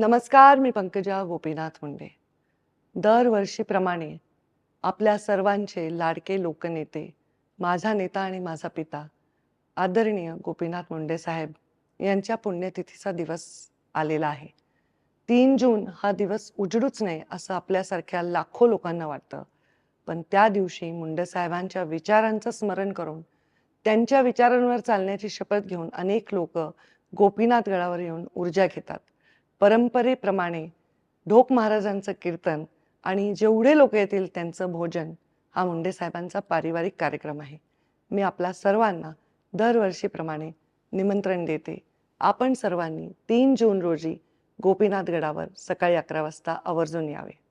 नमस्कार मी पंकजा गोपीनाथ मुंडे. दरवर्षीप्रमाणे आपल्या सर्वांचे लाडके लोकनेते माझा नेता आणि माझा पिता आदरणीय गोपीनाथ मुंडे साहेब यांच्या पुण्यतिथीचा दिवस आलेला आहे. तीन जून हा दिवस उजडूच नये असं आपल्यासारख्या लाखो लोकांना वाटतं. पण त्या दिवशी मुंडे साहेबांच्या विचारांचं स्मरण करून त्यांच्या विचारांवर चालण्याची शपथ घेऊन अनेक लोक गोपीनाथ गडावर येऊन ऊर्जा घेतात. परंपरेप्रमाणे ढोक महाराजांचं कीर्तन आणि जेवढे लोक येतील त्यांचं भोजन हा मुंडे साहेबांचा पारिवारिक कार्यक्रम आहे. मी आपला सर्वांना दरवर्षीप्रमाणे निमंत्रण देते. आपण सर्वांनी तीन जून रोजी गोपीनाथ गडावर सकाळी अकरा वाजता आवर्जून यावे.